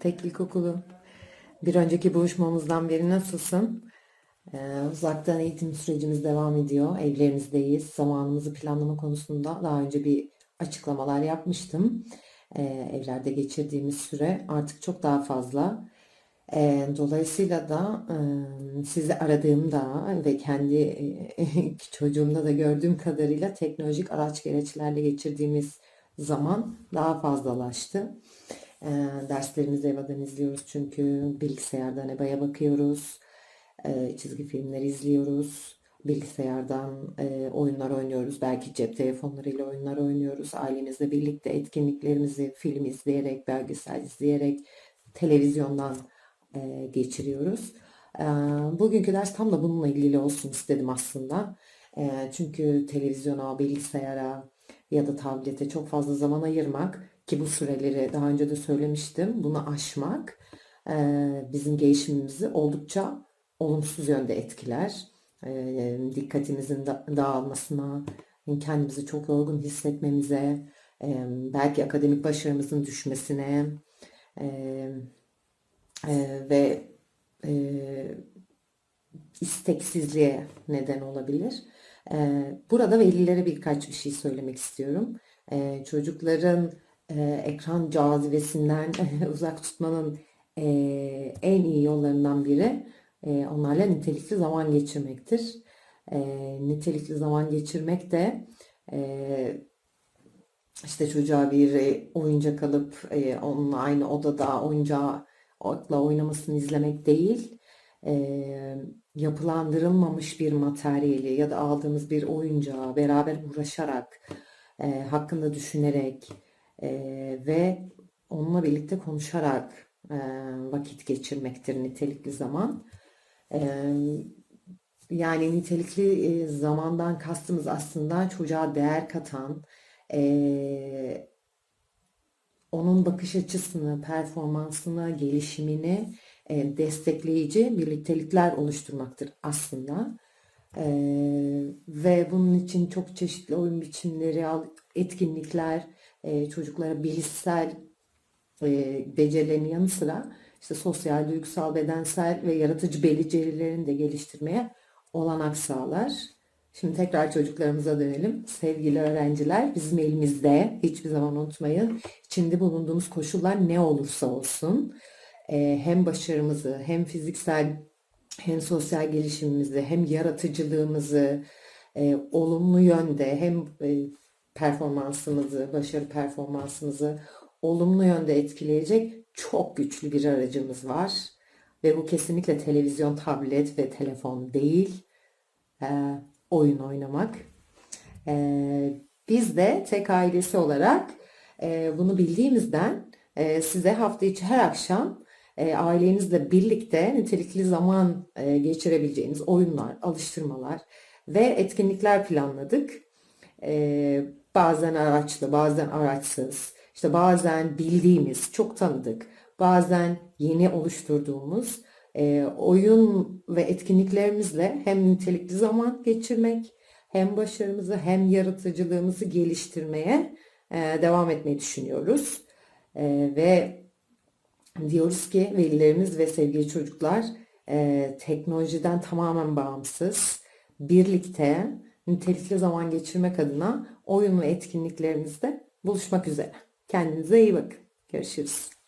Tek İlkokulu. Bir önceki buluşmamızdan beri nasılsın? Ee, uzaktan eğitim sürecimiz devam ediyor. Evlerimizdeyiz. Zamanımızı planlama konusunda daha önce bir açıklamalar yapmıştım. Ee, evlerde geçirdiğimiz süre artık çok daha fazla. Ee, dolayısıyla da e, sizi aradığımda ve kendi e, çocuğumda da gördüğüm kadarıyla teknolojik araç gereçlerle geçirdiğimiz zaman daha fazlalaştı. E, derslerimizi evden izliyoruz çünkü bilgisayardan EBA'ya bakıyoruz. E, çizgi filmler izliyoruz. Bilgisayardan e, oyunlar oynuyoruz. Belki cep telefonlarıyla oyunlar oynuyoruz. Ailemizle birlikte etkinliklerimizi film izleyerek, belgesel izleyerek, televizyondan e, geçiriyoruz. E, bugünkü ders tam da bununla ilgili olsun istedim aslında. E, çünkü televizyona, bilgisayara ya da tablete çok fazla zaman ayırmak ki bu süreleri daha önce de söylemiştim. Bunu aşmak e, bizim gelişimimizi oldukça olumsuz yönde etkiler. E, dikkatimizin da, dağılmasına, kendimizi çok yorgun hissetmemize, e, belki akademik başarımızın düşmesine e, e, ve e, isteksizliğe neden olabilir. E, burada velilere birkaç bir şey söylemek istiyorum. E, çocukların e, ekran cazibesinden uzak tutmanın e, en iyi yollarından biri e, onlarla nitelikli zaman geçirmektir. Nitelikli zaman geçirmek de işte çocuğa bir oyuncak alıp onunla aynı odada oyuncakla oynamasını izlemek değil, yapılandırılmamış bir materyali ya da aldığımız bir oyuncağı beraber uğraşarak, e, hakkında düşünerek e, ve onunla birlikte konuşarak e, vakit geçirmektir nitelikli zaman. E, yani nitelikli e, zamandan kastımız aslında çocuğa değer katan, e, onun bakış açısını, performansını, gelişimini destekleyici birliktelikler oluşturmaktır aslında. E, ve bunun için çok çeşitli oyun biçimleri, etkinlikler, e, çocuklara bilişsel e, becerilerinin yanı sıra işte sosyal, duygusal, bedensel ve yaratıcı becerilerini de geliştirmeye olanak sağlar. Şimdi tekrar çocuklarımıza dönelim. Sevgili öğrenciler bizim elimizde hiçbir zaman unutmayın. İçinde bulunduğumuz koşullar ne olursa olsun e, hem başarımızı hem fiziksel hem sosyal gelişimimizi hem yaratıcılığımızı e, olumlu yönde hem e, performansımızı, başarı performansımızı olumlu yönde etkileyecek çok güçlü bir aracımız var. Ve bu kesinlikle televizyon, tablet ve telefon değil. E, oyun oynamak. E, biz de tek ailesi olarak e, bunu bildiğimizden e, size hafta içi her akşam e, ailenizle birlikte nitelikli zaman e, geçirebileceğiniz oyunlar, alıştırmalar ve etkinlikler planladık. E, bazen araçlı, bazen araçsız, işte bazen bildiğimiz, çok tanıdık, bazen yeni oluşturduğumuz e, oyun ve etkinliklerimizle hem nitelikli zaman geçirmek, hem başarımızı hem yaratıcılığımızı geliştirmeye e, devam etmeyi düşünüyoruz. E, ve diyoruz ki velilerimiz ve sevgili çocuklar e, teknolojiden tamamen bağımsız, birlikte nitelikli zaman geçirmek adına oyun ve etkinliklerimizde buluşmak üzere. Kendinize iyi bakın. Görüşürüz.